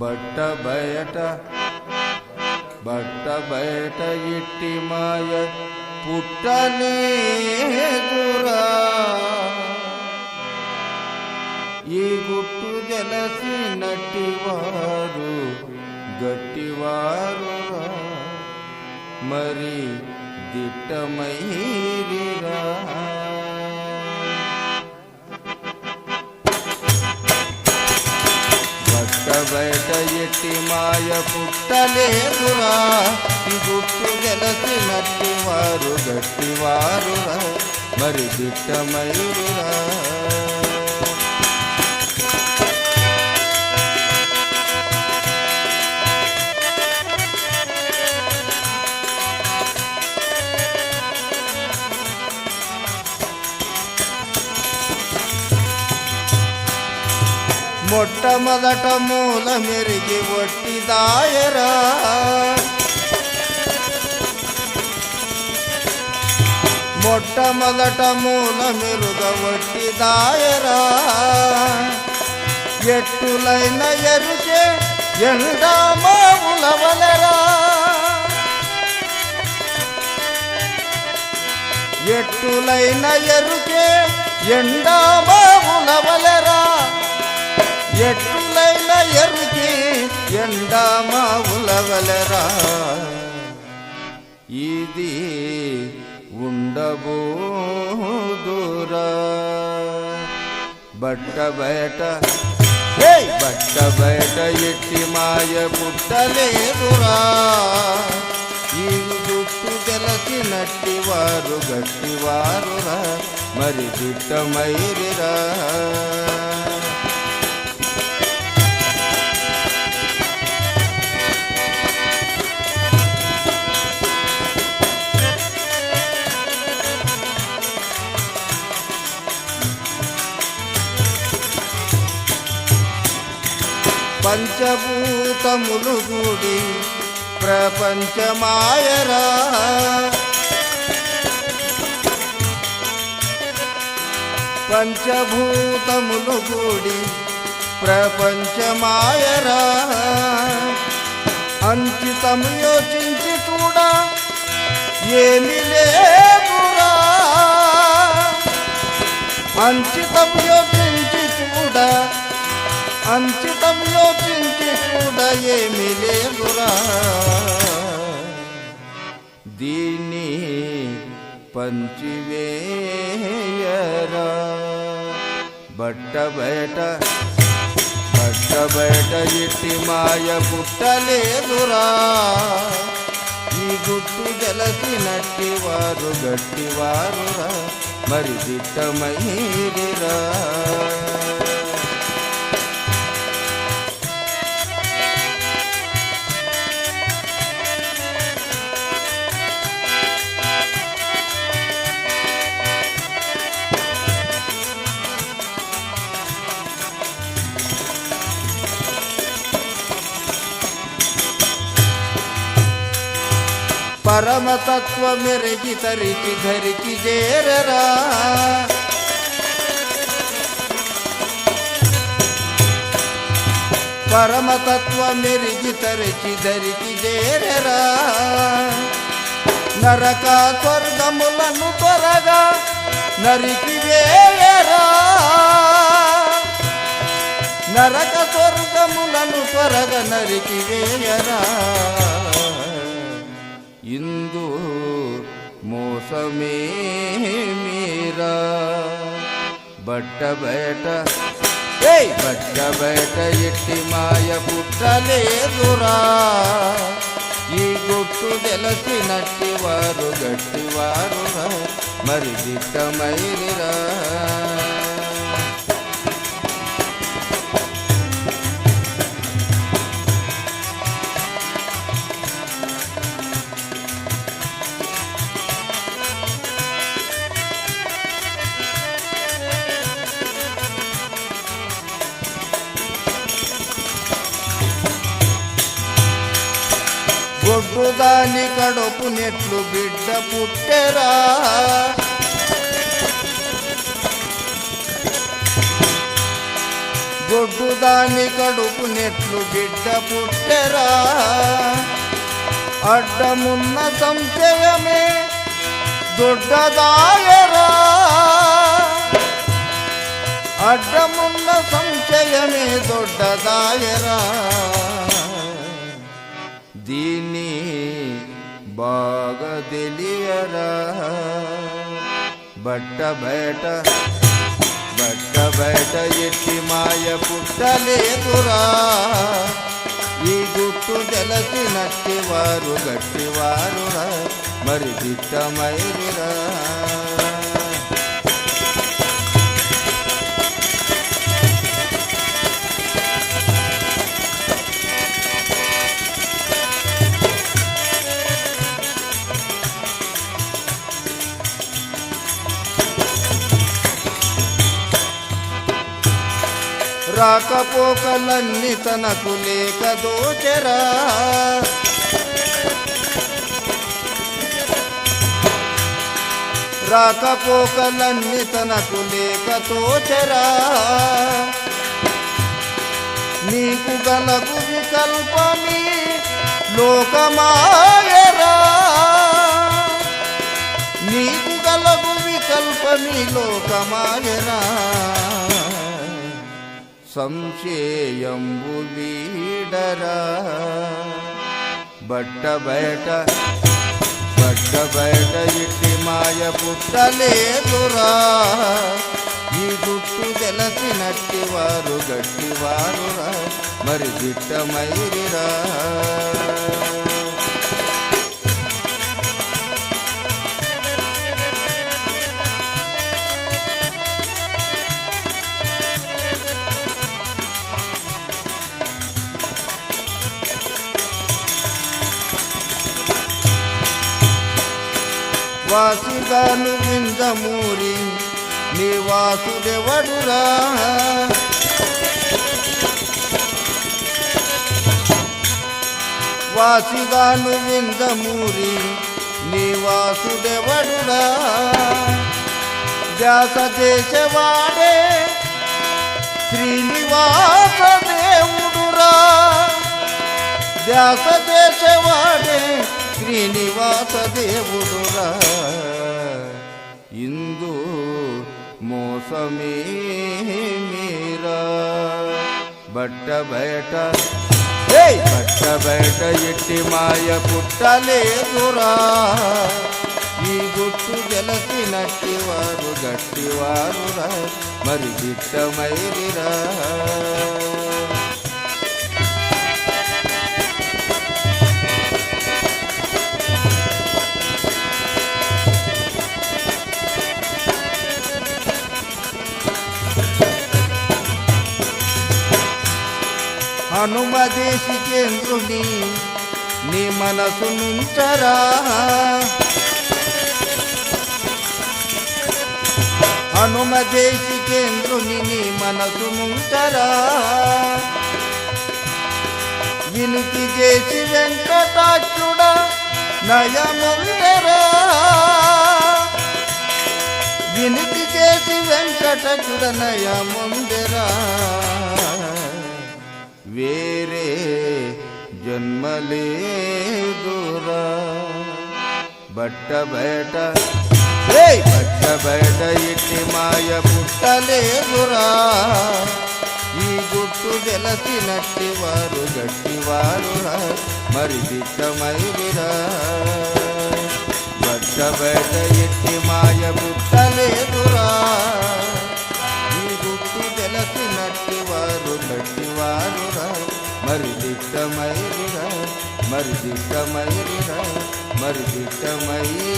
బట్ట బయట బట్ట బయట ఇట్టి మాయ పుట్టనే బయట ఎట్టి మాయ పుట్టలేదురా. గుట్టు గెలసినట్టి వారు గట్టివారురా. మరి దిట్టమైరురా మొట్టమొదట మూల మెరిగి ఒట్టిదాయరా మొట్టమొదట మూల మెరుగ ఒట్టిదాయరా ఎట్టులైన ఎరుకే ఎండా మావులవలరా ఎట్టులైన ఎరుకే ఎండా మావులవలరా ఎట్టులైన ఎరుకి ఎండామా ఉలవలరా ఇది ఉండబోదురా బట్ట బయట! బట్ట బయట ఎట్టి మాయ పుట్టలేదురా. ఈ గుట్టు తెలసినట్టి వారు గట్టివారురా. మరి దిట్టమైరిరా. పంచభూతములు గుడి ప్రపంచమాయరా. పంచభూతములు గుడి ప్రపంచమాయరా. అంకితము యోచించి చూడ ఏమి లేదురా అంకితం అంకితం చింతి కూడా ఏమి లేదురా. దీన్ని పంచివేయరా. బట్ట బయట బట్ట బయట ఇట్టి మాయ పుట్టలేదురా. ఈ గుట్టు జలసి నట్టివారు గట్టివారురా. మరి దిట్టమైరిరా. పరమతత్వ మెరగి తరికి ధరికి చేరరా. పరమతత్వ మెరిగి తరికి ధరికి చేరరా. నరక స్వర్గములను త్వరగా నరికి వేయరా నరక స్వర్గములను త్వరగా నరికి వేయరా ఇందు మోసమే మీరా బట్ట బయట బట్ట బయట ఎట్టి మాయ పుట్టలేదురా ఈ గుట్టు తెలసినట్టి వారు గట్టివారురా మరి దిట్టమైరిరా దొడ్డుదాని కడుపు నెట్లు బిడ్డ పుట్టెరా. గొడ్డుదాని కడుపు నెట్లు బిడ్డ పుట్టెరా. అడ్డమున్న సంశయమే దొడ్డదాయరా అడ్డమున్న సంశయమే దొడ్డదాయరా దీని బాగా తెలియరా? బట్ట బయట బట్ట బయట ఎట్టి మాయ పుట్టలేదురా? ఈ గుట్టు జలసి వారు గట్టివారురా మరి దిట్టమైరురా పోకలన్నీ తనకు లేక దోచరా. రాకపోకలన్నీ తనకు లేక తోచరా నీకు గలకు వికల్పమి లోకమాయరా. నీకు గలకు వికల్పమి లోకమాయరా. సంశయంబు వీడరా బట్ట బయట బట్ట బయట ఇట్టి మాయ పుట్టలేదురా. ఈ గుట్టు తెలిసినట్టి వారు గట్టివారురా. మరి वासिदानु बिंद मोरी मी वासुदेव वडुरा. वासिदानु बिंद मोरी मी वासुदेव वडुरा. व्यास देश वाडे श्रीनिवास देवडुरा व्यास देश శ్రీనివాస దేవుడురా. ఇందు మోసమే మీరా. బట్ట బయట! బట్ట బయట ఎట్టి మాయ పుట్టలేదురా. ఈ గుట్టు గెలసినట్టి వారు గట్టివారురా. మరి దిట్టమైరిరా. హనుమదేశి కేంద్రుని నీ మనసు నుంచరా. హనుమదేశి కేంద్రుని నీ మనసు నుంచరా. వినుతి చేసి వెంకటాక్షుడ నయముందరా వినుతి చేసి వెంకటచుడ నయముందరా. వేరే జన్మలేదురా. బట్ట బయట! బట్ట బయట ఇట్టి మాయ పుట్టలేదురా. ఈ గుట్టు తెలిసినట్టి వారు గట్టివారురా మరి దిట్టమైరురా బట్ట బయట ఎట్టి మాయ పుట్టలేదురా. వారు గట్టివారురా మరి దిట్టమైరురా మరి దిట్టమైరురా మరి దిట్టమైరా